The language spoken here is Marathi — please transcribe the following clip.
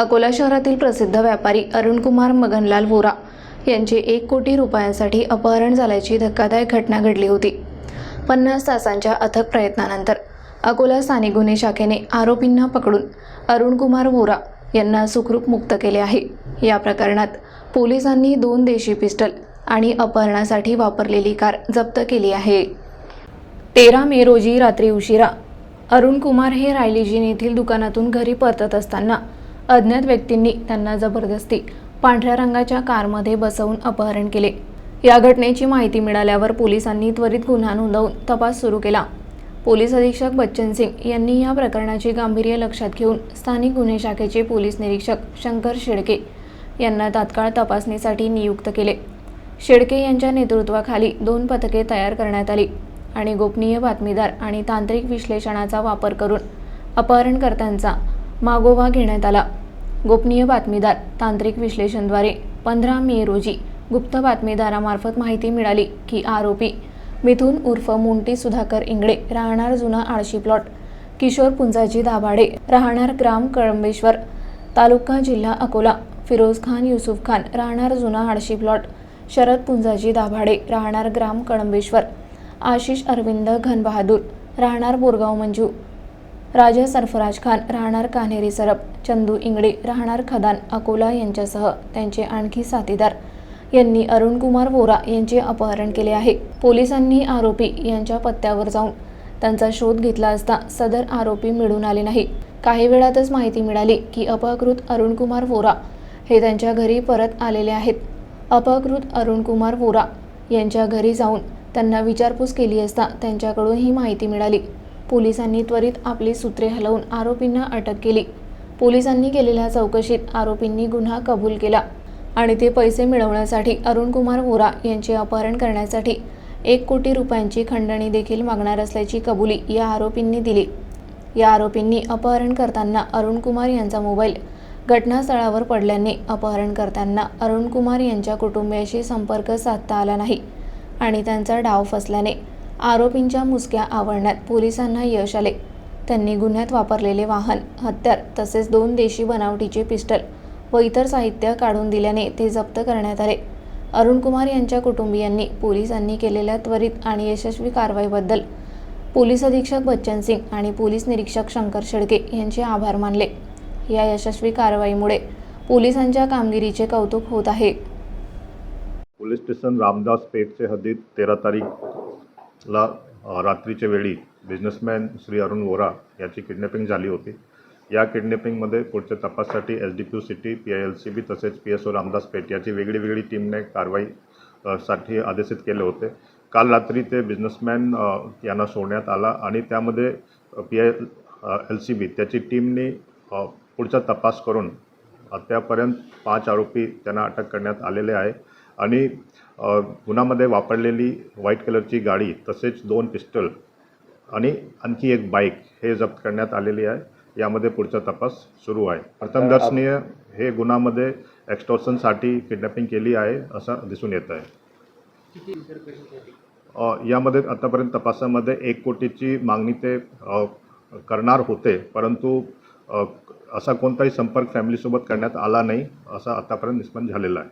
अकोला शहरातील प्रसिद्ध व्यापारी अरुणकुमार मगनलाल वोरा यांचे एक कोटी रुपयांसाठी अपहरण झाल्याची धक्कादायक घटना घडली होती. पन्नास तासांच्या अथक प्रयत्नानंतर अकोला स्थानिक गुन्हे शाखेने आरोपींना पकडून अरुणकुमार वोरा यांना सुखरूप मुक्त केले आहे. या प्रकरणात पोलिसांनी दोन देशी पिस्टल आणि अपहरणासाठी वापरलेली कार जप्त केली आहे. तेरा मे रोजी रात्री उशिरा अरुणकुमार हे रायलिजीन येथील दुकानातून घरी परतत असताना अज्ञात व्यक्तींनी त्यांना जबरदस्ती पांढऱ्या रंगाच्या कारमध्ये बसवून अपहरण केले. या घटनेची माहिती मिळाल्यावर पोलिसांनी त्वरित गुन्हा नोंदवून तपास सुरू केला. पोलीस अधीक्षक बच्चन सिंग यांनी या प्रकरणाचे गांभीर्य लक्षात घेऊन स्थानिक गुन्हे शाखेचे पोलीस निरीक्षक शंकर शेडके यांना तात्काळ तपासणीसाठी नियुक्त केले. शेडके यांच्या नेतृत्वाखाली दोन पथके तयार करण्यात आली आणि गोपनीय बातमीदार आणि तांत्रिक विश्लेषणाचा वापर करून अपहरणकर्त्यांचा मागोवा घेण्यात आला. गोपनीय बातमीदार तांत्रिक विश्लेषणद्वारे पंधरा मे रोजी गुप्त बातमीदारामार्फत माहिती मिळाली की आरोपी मिथून उर्फ मुंटी सुधाकर इंगडे राहणार जुना आळशी प्लॉट. किशोर पुंजाजी दाभाडे राहणार ग्राम कळंबेश्वर तालुका जिल्हा अकोला. फिरोज खान युसुफ खान राहणार जुना आळशी प्लॉट. शरद पुंजाजी दाभाडे राहणार ग्राम कळंबेश्वर. आशिष अरविंद घनबहादूर राहणार बोरगाव मंजू. राजा सरफराज खान राहणार कान्हेरी सरप चंदू इंगडे राहणार खदान अकोला यांच्यासह त्यांचे आणखी साथीदार. यांनी अरुणकुमार वोरा यांचे अपहरण केले आहे. पोलिसांनी आरोपी यांच्या पत्त्यावर जाऊन त्यांचा शोध घेतला असता सदर आरोपी मिळून आले नाही. काही वेळातच माहिती मिळाली की अपहकृत अरुणकुमार वोरा हे त्यांच्या घरी परत आलेले आहेत. अपहकृत अरुणकुमार वोरा यांच्या घरी जाऊन त्यांना विचारपूस केली असता त्यांच्याकडून ही माहिती मिळाली. पोलिसांनी त्वरित आपली सूत्रे हलवून आरोपींना अटक केली. पोलिसांनी केलेल्या चौकशीत आरोपींनी गुन्हा कबूल केला आणि ते पैसे मिळवण्यासाठी अरुणकुमार वोरा यांचे अपहरण करण्यासाठी एक कोटी रुपयांची खंडणी देखील मागणार असल्याची कबुली या आरोपींनी दिली. या आरोपींनी अपहरण करताना अरुणकुमार यांचा मोबाईल घटनास्थळावर पडल्याने अपहरण करताना अरुणकुमार यांच्या कुटुंबियाशी संपर्क साधता आला नाही आणि त्यांचा डाव फसल्याने आरोपींच्या मुसक्या आवळण्यात पोलिसांना यश आले. त्यांनी गुन्ह्यात वापरलेले वाहन हत्यार तसेच दोन देशी बनावटीचे पिस्टल व इतर साहित्य काढून दिल्याने ते जप्त करण्यात आले. अरुणकुमार यांच्या कुटुंबियांनी पोलिसांनी केलेल्या त्वरित आणि यशस्वी कारवाईबद्दल पोलीस अधीक्षक बच्चन सिंग आणि पोलीस निरीक्षक शंकर शेडके यांचे आभार मानले. या यशस्वी कारवाईमुळे पोलिसांच्या कामगिरीचे कौतुक होत आहे. पोलीस स्टेशन रामदास पेठचे हद्दीत तेरा तारीख ला रात्रीच्या वेळी बिझनेसमॅन श्री अरुण वोरा याची किडनॅपिंग झाली होती. या किडनॅपिंगमध्ये पुढच्या तपासासाठी S D Q city P I L C B तसेच P S O Ramdas Peth याची वेगळी वेगळी टीमने कारवाई साठी आदेशित केले होते. काल रात्री ते बिझनेसमॅन यांना सोडण्यात आला आणि त्यामध्ये P I L C B त्याची टीमने पुढचा तपास करून आत्तापर्यंत पाच आरोपी त्यांना अटक करण्यात आलेले आहे. आणि अ, गुन्ह्यामध्ये वापरलेली व्हाईट कलरची गाडी तसेच दोन पिस्टल आणि आणखी एक बाईक हे जप्त करण्यात आलेली आहे. यामध्ये पुढचा तपास सुरू आहे. प्रथम दर्शनीय हे गुन्ह्यामध्ये एक्स्टॉर्शनसाठी किडनॅपिंग केली आहे असं दिसून येत आहे. यामध्ये आतापर्यंत तपासामध्ये एक कोटीची मागणी ते करणार होते परंतु असा कोणताही संपर्क फॅमिलीसोबत करण्यात आला नाही असा आतापर्यंत निष्पन्न झालेला आहे.